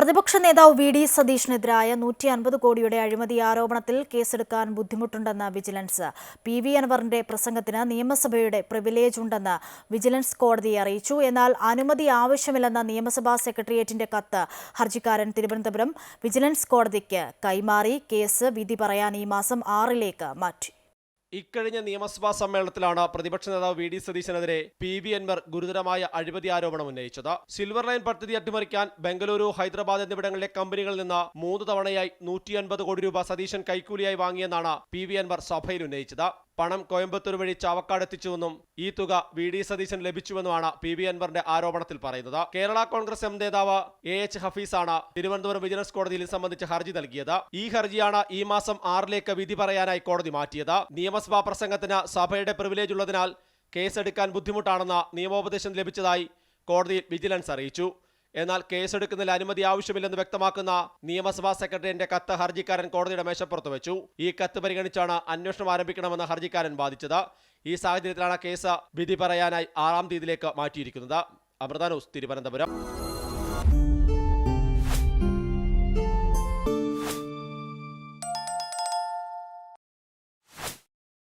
പ്രതിപക്ഷ നേതാവ് V D സതീഷിനെതിരായ നൂറ്റി അൻപത് കോടിയുടെ അഴിമതി ആരോപണത്തിൽ കേസെടുക്കാൻ ബുദ്ധിമുട്ടുണ്ടെന്ന് വിജിലൻസ്. പി വി അൻവറിന്റെ പ്രസംഗത്തിന് നിയമസഭയുടെ പ്രിവിലേജ് ഉണ്ടെന്ന് വിജിലൻസ് കോടതിയെ അറിയിച്ചു. എന്നാൽ അനുമതി ആവശ്യമില്ലെന്ന നിയമസഭാ സെക്രട്ടേറിയറ്റിന്റെ കത്ത് ഹർജിക്കാരൻ തിരുവനന്തപുരം വിജിലൻസ് കോടതിക്ക് കൈമാറി. കേസ് വിധി പറയാൻ ഈ മാസം ആറിലേക്ക് മാറ്റി. ഇക്കഴിഞ്ഞ നിയമസഭാ സമ്മേളനത്തിലാണ് പ്രതിപക്ഷ നേതാവ് വി ഡി സതീശനെതിരെ പി വി അൻവർ ഗുരുതരമായ അഴിമതി ആരോപണം ഉന്നയിച്ചത്. സിൽവർ ലൈൻ പദ്ധതി അട്ടിമറിക്കാൻ ബംഗളൂരു ഹൈദരാബാദ് എന്നിവിടങ്ങളിലെ കമ്പനികളിൽ നിന്ന് മൂന്ന് തവണയായി നൂറ്റി കോടി രൂപ സതീശൻ കൈക്കൂലിയായി വാങ്ങിയെന്നാണ് പി വി അൻവർ സഭയിൽ ഉന്നയിച്ചത്. പണം കോയമ്പത്തൂർ വഴി ചാവക്കാട് എത്തിച്ചുവെന്നും ഈ തുക വി ഡി സതീശൻ ലഭിച്ചുവെന്നുമാണ് പി വി അൻവറിന്റെ ആരോപണത്തിൽ പറയുന്നത്. കേരള കോൺഗ്രസ് എം നേതാവ് എ എച്ച് ഹഫീസാണ് തിരുവനന്തപുരം വിജിലൻസ് കോടതിയിൽ സംബന്ധിച്ച് ഹർജി നൽകിയത്. ഈ ഹർജിയാണ് ഈ മാസം ആറിലേക്ക് വിധി പറയാനായി കോടതി മാറ്റിയത്. നിയമസഭാ പ്രസംഗത്തിന് സഭയുടെ പ്രിവിലേജ് ഉള്ളതിനാൽ കേസെടുക്കാൻ ബുദ്ധിമുട്ടാണെന്ന നിയമോപദേശം ലഭിച്ചതായി കോടതിയിൽ വിജിലൻസ് അറിയിച്ചു. എന്നാൽ കേസെടുക്കുന്നതിൽ അനുമതി ആവശ്യമില്ലെന്ന് വ്യക്തമാക്കുന്ന നിയമസഭാ സെക്രട്ടറിയുടെ കത്ത് ഹർജിക്കാരൻ കോടതിയുടെ മേശപ്പുറത്ത് വെച്ചു. ഈ കത്ത് പരിഗണിച്ചാണ് അന്വേഷണം ആരംഭിക്കണമെന്ന് ഹർജിക്കാരൻ വാദിച്ചത്. ഈ സാഹചര്യത്തിലാണ് കേസ് വിധി പറയാനായി ആറാം തീയതിയിലേക്ക് മാറ്റിയിരിക്കുന്നത്. അമൃത ന്യൂസ് തിരുവനന്തപുരം.